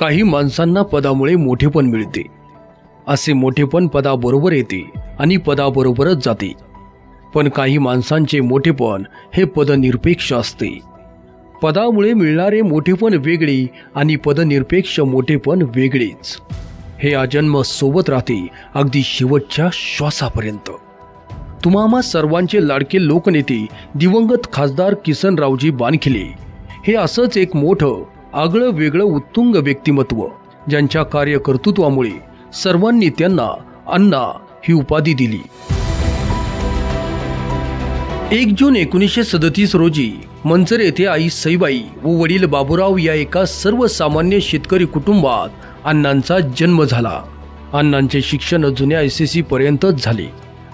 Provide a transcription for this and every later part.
काही माणसांना पदामुळे मोठेपण मिळते. असे मोठेपण पदाबरोबर येते आणि पदाबरोबरच जाते. पण काही माणसांचे मोठेपण हे पदनिरपेक्ष असते. पदामुळे मिळणारे मोठेपण वेगळे आणि पदनिरपेक्ष मोठेपण वेगळेच. हे अजन्म सोबत राहते अगदी शेवटच्या श्वासापर्यंत. तुम्हामा सर्वांचे लाडके लोकनेते दिवंगत खासदार किसनरावजी बानखिले. हे असंच एक मोठं आगळं वेगळं उत्तुंग व्यक्तिमत्व ज्यांच्या कार्यकर्तृत्वामुळे सर्वांनी त्यांना अण्णा ही उपाधी दिली. एक जून एकोणीसशे सदतीस रोजी मंचर येथे आई सईबाई व वडील बाबूराव या एका सर्वसामान्य शेतकरी कुटुंबात अण्णांचा जन्म झाला. अण्णांचे शिक्षण जुन्या एस एस सी पर्यंतच झाले.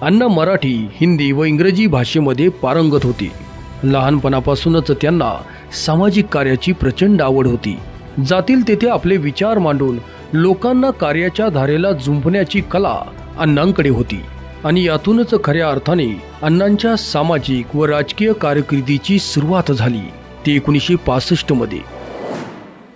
अण्णा मराठी हिंदी व इंग्रजी भाषेमध्ये पारंगत होते. लहानपणापासूनच त्यांना सामाजिक कार्याची प्रचंड आवड होती. जातील तेथे आपले विचार मांडून लोकांना कार्याच्या धारेला जुंपण्याची कला अण्णांकडे होती. आणि यातूनच खऱ्या अर्थाने अण्णांच्या सामाजिक व राजकीय कारकिर्दीची सुरुवात झाली ती एकोणीसशे पासष्टमध्ये.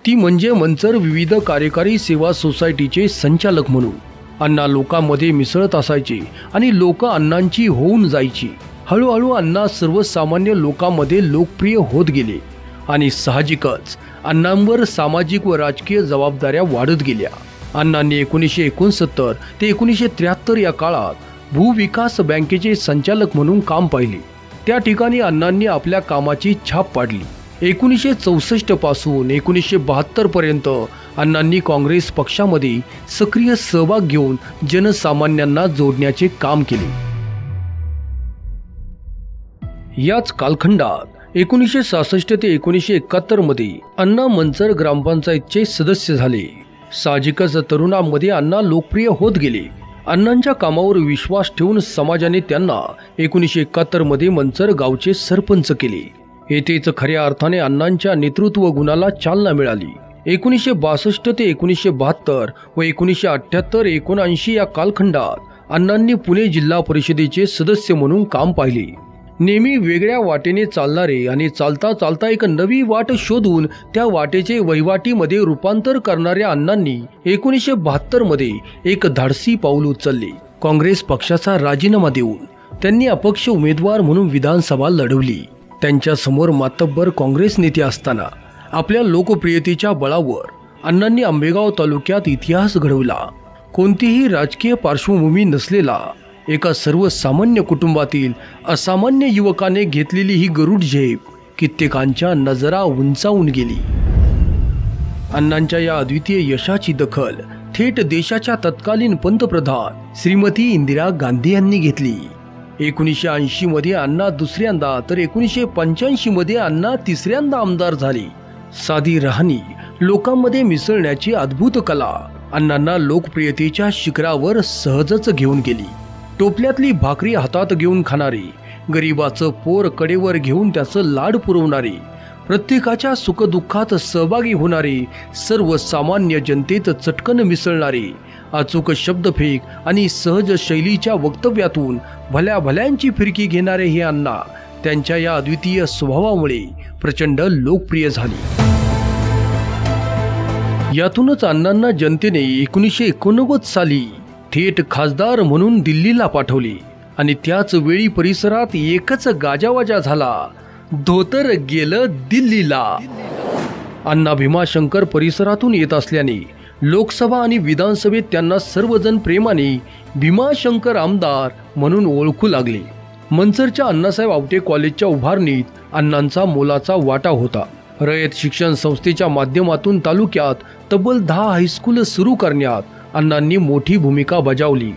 ती म्हणजे मंचर विविध कार्यकारी सेवा सोसायटीचे संचालक म्हणून. अण्णा लोकांमध्ये मिसळत असायचे आणि लोक अण्णांची होऊन जायची. हळूहळू अण्णा सर्वसामान्य लोकांमध्ये लोकप्रिय होत गेले. आणि साहजिकच अण्णांवर सामाजिक व राजकीय जबाबदाऱ्या वाढत गेल्या. अण्णांनी एकोणीसशे एकोणसत्तर ते एकोणीसशे त्र्याहत्तर या काळात भूविकास बँकेचे संचालक म्हणून काम पाहिले. त्या ठिकाणी अण्णांनी आपल्या कामाची छाप पाडली. एकोणीसशे चौसष्टपासून एकोणीसशे बहात्तर पर्यंत अण्णांनी काँग्रेस पक्षामध्ये सक्रिय सहभाग घेऊन जनसामान्यांना जोडण्याचे काम केले. याच कालखंडात एकोणीसशे सहासष्ट ते एकोणीसशे एकाहत्तरमध्ये अण्णा मंचर ग्रामपंचायतचे सदस्य झाले. साहजिकच तरुणांमध्ये अण्णा लोकप्रिय होत गेले. अण्णांच्या कामावर विश्वास ठेवून समाजाने त्यांना एकोणीसशे एकाहत्तरमध्ये मंचर गावचे सरपंच केले. येथेच खऱ्या अर्थाने अण्णांच्या नेतृत्व गुणाला चालना मिळाली. एकोणीसशे बासष्ट ते एकोणीसशे बहात्तर व एकोणीसशे अठ्ठ्याहत्तर एकोणऐंशी या कालखंडात अण्णांनी पुणे जिल्हा परिषदेचे सदस्य म्हणून काम पाहिले. नेहमी वेगळ्या वाटेने चालणारे आणि चालता चालता एक नवी वाट शोधून त्या वाटेचे वहिवाटीमध्ये रूपांतर करणाऱ्या अण्णांनी एकोणीसशे बहात्तरमध्ये एक धाडसी पाऊल उचलले. काँग्रेस पक्षाचा राजीनामा देऊन त्यांनी अपक्ष उमेदवार म्हणून विधानसभा लढवली. त्यांच्यासमोर मातब्बर काँग्रेस नेते असताना आपल्या लोकप्रियतेच्या बळावर अण्णांनी आंबेगाव तालुक्यात इतिहास घडवला. कोणतीही राजकीय पार्श्वभूमी नसलेला एका सर्वसामान्य कुटुंबातील असामान्य युवकाने घेतलेली ही गरुड झेप कित्येकांच्या नजरा उंचावून गेली. अण्णांच्या या अद्वितीय यशाची दखल थेट देशाच्या तत्कालीन पंतप्रधान श्रीमती इंदिरा गांधी यांनी घेतली. एकोणीसशे ऐंशी मध्ये अण्णा दुसऱ्यांदा तर एकोणीसशे पंच्याऐंशी मध्ये अण्णा तिसऱ्यांदा आमदार झाले. साधी राहणी लोकांमध्ये मिसळण्याची अद्भुत कला अण्णांना लोकप्रियतेच्या शिखरावर सहजच घेऊन गेली. टोपल्यातली भाकरी हातात घेऊन खाणारी गरिबाचं पोर कडेवर घेऊन त्याचं लाड पुरवणारी प्रत्येकाच्या सुखदुःखात सहभागी होणारी सर्वसामान्य जनतेत चटकन मिसळणारी अचूक शब्दफेक आणि सहज शैलीच्या वक्तव्यातून भल्या भल्यांची फिरकी घेणारे हे अण्णा त्यांच्या या अद्वितीय स्वभावामुळे प्रचंड लोकप्रिय झाली. यातूनच अण्णांना जनतेने एकोणीसशे एकोणनव्वद साली थेट खासदार म्हणून दिल्लीला पाठवले. आणि त्याच वेळी परिसरात एकच गाजावाजा झाला. धोतर गेलं दिल्लीला. अण्णा भीमाशंकर परिसरातून येत असल्याने लोकसभा आणि विधानसभेत त्यांना सर्वजण प्रेमाने भीमाशंकर आमदार म्हणून ओळखू लागले. मनसरच्या अण्णासाहेब आवटे कॉलेजच्या उभारणीत अण्णांचा मोलाचा वाटा होता. रयत शिक्षण संस्थेच्या माध्यमातून तालुक्यात तब्बल दहा हायस्कूल सुरू करण्यात अण्णांनी मोठी भूमिका बजावली.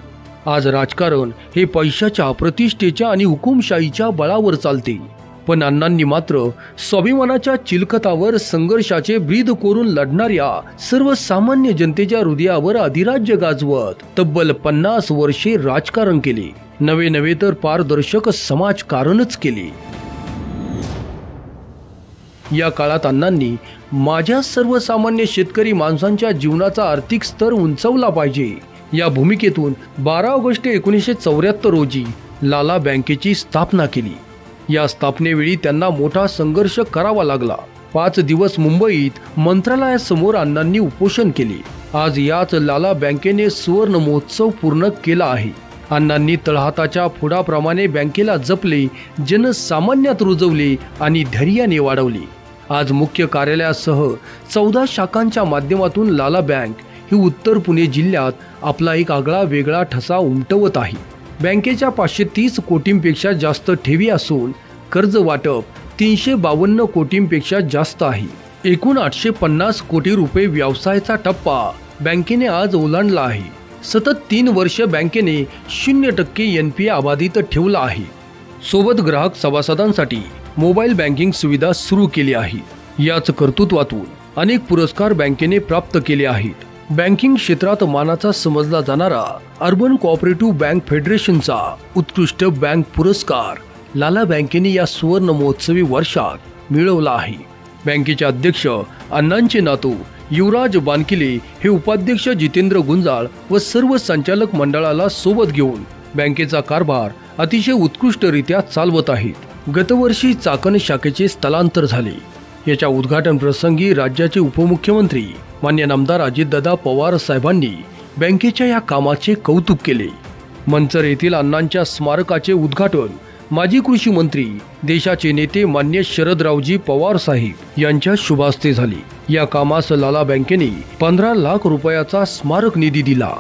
आज राजकारण हे पैशाच्या प्रतिष्ठेच्या आणि हुकुमशाहीच्या बळावर चालते. पण अण्णांनी मात्र स्वाभिमानाच्या चिलखतावर संघर्षाचे ब्रीद कोरून लढणाऱ्या सर्वसामान्य जनतेच्या हृदयावर अधिराज्य गाजवत तब्बल पन्नास वर्षे राजकारण केले. नवे नवे तर पारदर्शक समाजकारणच केले. या काळात अण्णांनी माझ्या सर्वसामान्य शेतकरी माणसांच्या जीवनाचा आर्थिक स्तर उंचवला पाहिजे. या भूमिकेतून बारा ऑगस्ट एकोणीसशे चौऱ्याहत्तर रोजी लाला बँकेची स्थापना केली. या स्थापनेवेळी त्यांना मोठा संघर्ष करावा लागला. पाच दिवस मुंबईत मंत्रालयासमोर अण्णांनी उपोषण केले. आज याच लाला बँकेने सुवर्ण महोत्सव पूर्ण केला आहे. अण्णांनी तळहाताच्या फुडाप्रमाणे बँकेला जपले जनसामान्यात रुजवले आणि धैर्याने वाढवले. आज मुख्य कार्यालयासह चौदा शाखांच्या माध्यमातून लाला बँक ही उत्तर पुणे जिल्ह्यात आपला एक आगळा वेगळा ठसा उमटवत आहे. बँकेच्या पाचशे तीस कोटींपेक्षा जास्त ठेवी असून कर्ज वाटप तीनशे बावन्न कोटींपेक्षा जास्त आहे. एकूण आठशे पन्नास कोटी रुपये व्यवसायाचा टप्पा बँकेने आज ओलांडला आहे. सतत तीन वर्ष बँकेने शून्य टक्के एन पी अबाधित ठेवला आहे. सोबत ग्राहक सभासदांसाठी मोबाईल बँकिंग सुविधा सुरू केली आहे. याच कर्तृत्वातून अनेक पुरस्कार बँकेने प्राप्त केले आहेत. बँकिंग क्षेत्रात मानाचा समजला जाणारा अर्बन कोऑपरेटिव्ह बँक फेडरेशनचा उत्कृष्ट बँक पुरस्कार लाला बँकेने या सुवर्ण महोत्सवी वर्षात मिळवला आहे. बँकेचे अध्यक्ष अण्णांचे नातू युवराज बानकिले हे उपाध्यक्ष जितेंद्र गुंजाळ व सर्व संचालक मंडळाला सोबत घेऊन बँकेचा कारभार अतिशय उत्कृष्टरित्या चालवत आहेत. गतवर्षी चाकण शाखेचे स्थलांतर झाले. याच्या उद्घाटन प्रसंगी राज्याचे उपमुख्यमंत्री मान्य नामदार अजितदादा पवार साहेबांनी बँकेच्या या कामाचे कौतुक केले. मंचर येथील अण्णांच्या स्मारकाचे उद्घाटन माजी कृषी मंत्री देशाचे नेते मान्य शरदरावजी पवार साहेब यांच्या शुभास्ते झाले. या कामास लाला बँकेने पंधरा लाख रुपयाचा स्मारक निधी दिला.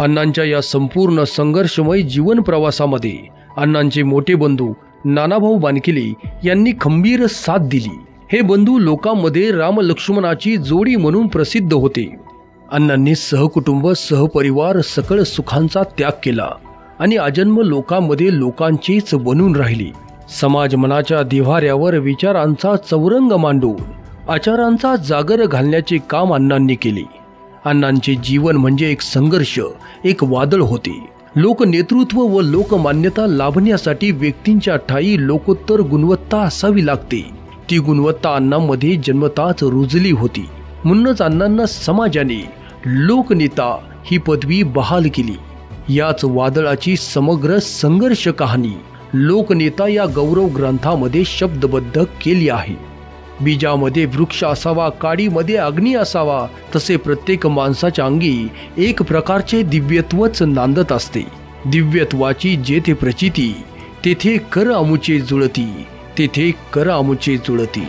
अण्णांच्या या संपूर्ण संघर्षमय जीवन प्रवासामध्ये अण्णांचे मोठे बंधू नानाभाऊ बानकिले यांनी खंबीर साथ दिली. हे बंधू लोकांमध्ये राम लक्ष्मणाची जोडी म्हणून प्रसिद्ध होते. अण्णांनी सहकुटुंब सहपरिवार सकळ सुखांचा त्याग केला आणि अजन्म लोकांमध्ये लोकांचीच बनून राहिली. समाज मनाच्या दिवाऱ्यावर विचारांचा चौरंग मांडून आचारांचा जागर घालण्याचे काम अण्णांनी केले. अण्णांचे जीवन म्हणजे एक संघर्ष एक वादळ होते. लोकनेतृत्व व लोकमान्यता लाभण्यासाठी व्यक्तींच्या ठाई लोकोत्तर गुणवत्ता असावी लागते. ती गुणवत्ता अण्णांमध्ये जन्मताच रुजली होती. म्हणूनच अण्णांना समाजाने लोकनेता ही पदवी बहाल केली. याच वादळाची समग्र संघर्ष कहाणी लोकनेता या गौरव ग्रंथामध्ये शब्दबद्ध केली आहे. बीजामध्ये वृक्ष असावा काडीमध्ये अग्नी असावा तसे प्रत्येक माणसाच्या अंगी एक प्रकारचे दिव्यत्वच नांदत असते. दिव्यत्वाची जेथे प्रचिती तेथे कर आमुचे जुळती तेथे कर आमुचे जुळती.